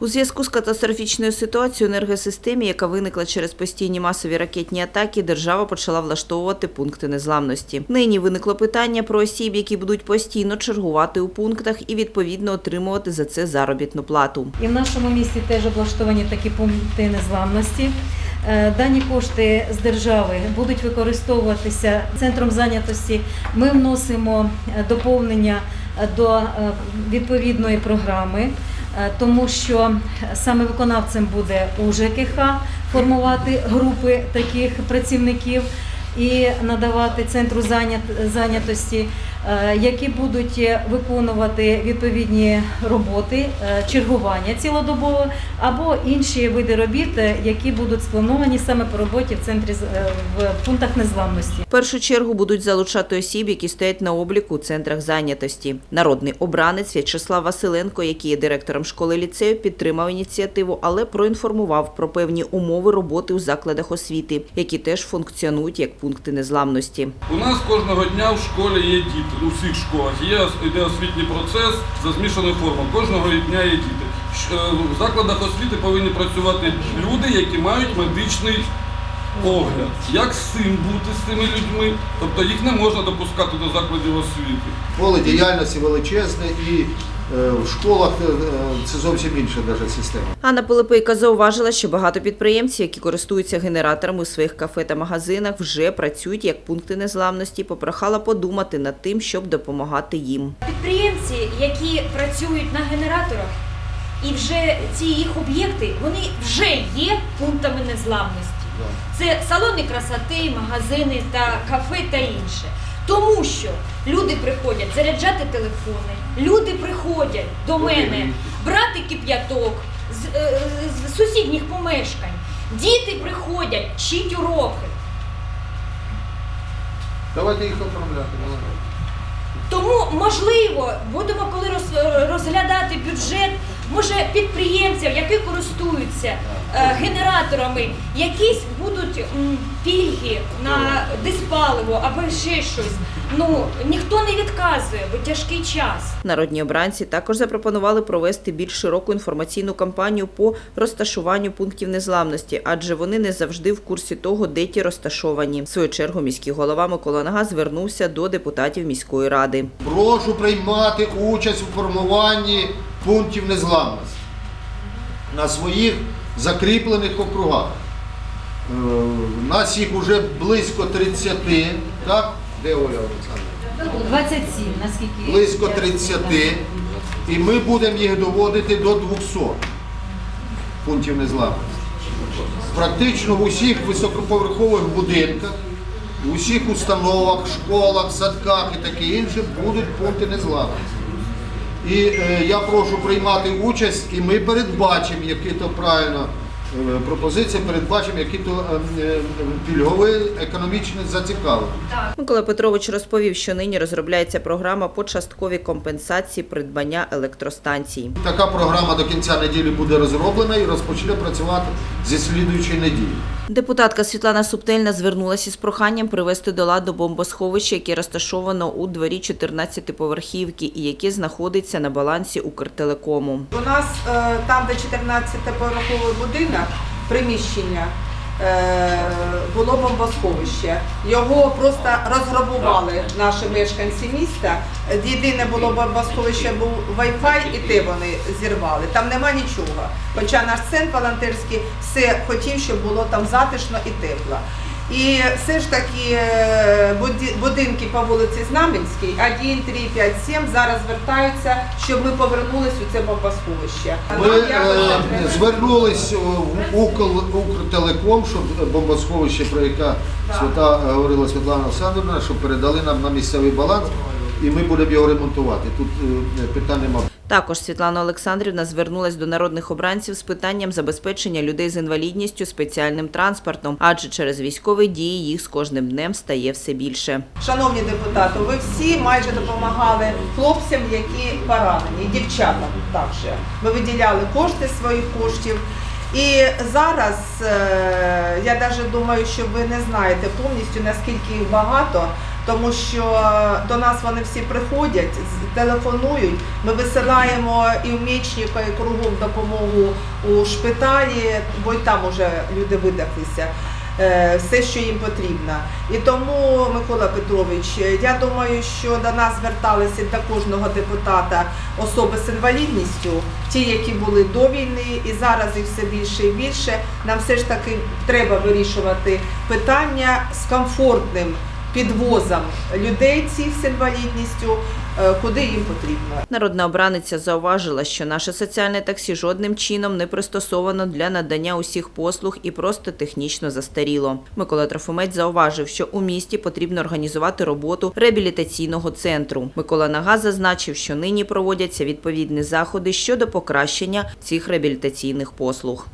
У зв'язку з катастрофічною ситуацією у енергосистемі, яка виникла через постійні масові ракетні атаки, держава почала влаштовувати пункти незламності. Нині виникло питання про осіб, які будуть постійно чергувати у пунктах і відповідно отримувати за це заробітну плату. І в нашому місті теж облаштовані такі пункти незламності. Е, Дані кошти з держави будуть використовуватися центром зайнятості. Ми вносимо е, доповнення е, до відповідної програми, тому що саме виконавцем буде УЖКХ формувати групи таких працівників і надавати центру зайнятості, е, які будуть виконувати відповідні роботи, е, чергування цілодобове або інші види робіт, е, які будуть сплановані саме по роботі в центрі з- е, в пунктах незламності. В першу чергу будуть залучати осіб, які стоять на обліку у центрах зайнятості. Народний обранець В'ячеслав Василенко, який є директором школи ліцею, підтримав ініціативу, але проінформував про певні умови роботи у закладах освіти, які теж функціонують як пункти незламності. У нас кожного дня в школі є діти, у всіх школах є йде освітній процес за змішаною формою. Кожного дня є діти. Е, В закладах освіти повинні працювати люди, які мають медичний огляд. Як з цим бути з цими людьми? Тобто їх не можна допускати до закладів освіти. Поле діяльності величезне і е, в школах е, це зовсім інша даже система. Анна Пилипейка зауважила, що багато підприємців, які користуються генераторами у своїх кафе та магазинах, вже працюють як пункти незламності. Попрохала подумати над тим, щоб допомагати їм. Підприємці, які працюють на генераторах, і вже ці їх об'єкти, вони вже є пунктами незламності. Це салони красоти, магазини та кафе та інше. Тому що люди приходять заряджати телефони, люди приходять до мене брати кип'яток з, е, з сусідніх помешкань. Діти приходять вчить уроки. Давайте їх оформляти. давайте. Тому, можливо, будемо коли роз- розглядати бюджет, може підприємців, які користуються генераторами, якісь будуть пільги на диспаливо або ще щось. Ну ніхто не відказує, бо тяжкий час. Народні обранці також запропонували провести більш широку інформаційну кампанію по розташуванню пунктів незламності, адже вони не завжди в курсі того, де ті розташовані. В свою чергу міський голова Микола Нага звернувся до депутатів міської ради. Прошу приймати участь у формуванні пунктів незламності на своїх закріплених округах. Е, У нас їх вже близько 30, так? Де Оля Олександровна? 27, наскільки Близько 30. І ми будемо їх доводити до 200 пунктів незламності. Практично в усіх високоповерхових будинках, в усіх установах, школах, садках і таке інше будуть пункти незламності. І е, я прошу приймати участь, і ми передбачимо, які то правильно е, пропозиція, передбачимо, які то е, е, пільгові економічні зацікавлення. Микола Петрович розповів, що нині розробляється програма по частковій компенсації придбання електростанцій. Така програма до кінця неділі буде розроблена і розпочне працювати зі слідуючої неділі. Депутатка Світлана Суптельна звернулася з проханням привести до ладу бомбосховище, яке розташовано у дворі 14-поверхівки і яке знаходиться на балансі Укртелекому. У нас е, там, де 14-поверховий будинок, приміщення, було бомбосховище. Його просто розграбували наші мешканці міста. Єдине було бомбосховище був Wi-Fi і те вони зірвали. Там нема нічого. Хоча наш центр волонтерський все хотів, щоб було там затишно і тепло. І все ж таки е, будинки по вулиці Знаменській 1, 3, 5, 7 зараз звертаються, щоб ми повернулись у це бомбосховище. Ми е, звернулись в Укл, Укртелеком, щоб бомбосховище, про яке свята е, говорила Світлана Олександрівна, щоб передали нам на місцевий баланс, і ми будемо його ремонтувати. Тут е, питань немає. Також Світлана Олександрівна звернулась до народних обранців з питанням забезпечення людей з інвалідністю спеціальним транспортом, адже через військові дії їх з кожним днем стає все більше. Шановні депутати, ви всі майже допомагали хлопцям, які поранені, дівчатам також. Ми виділяли кошти своїх коштів. І зараз е, я навіть думаю, що ви не знаєте повністю наскільки багато. Тому що до нас вони всі приходять, телефонують. Ми висилаємо і в Мечника, і кругом допомогу у шпиталі, бо й там уже люди видихлися. е, Все, що їм потрібно. І тому, Микола Петрович, я думаю, що до нас зверталися до кожного депутата особи з інвалідністю, ті, які були до війни, і зараз їх все більше і більше. Нам все ж таки треба вирішувати питання з комфортним підвозом людей цих з інвалідністю, е, куди їм потрібно. Народна обраниця зауважила, що наше соціальне таксі жодним чином не пристосовано для надання усіх послуг і просто технічно застаріло. Микола Трофимець зауважив, що у місті потрібно організувати роботу реабілітаційного центру. Микола Нага зазначив, що нині проводяться відповідні заходи щодо покращення цих реабілітаційних послуг.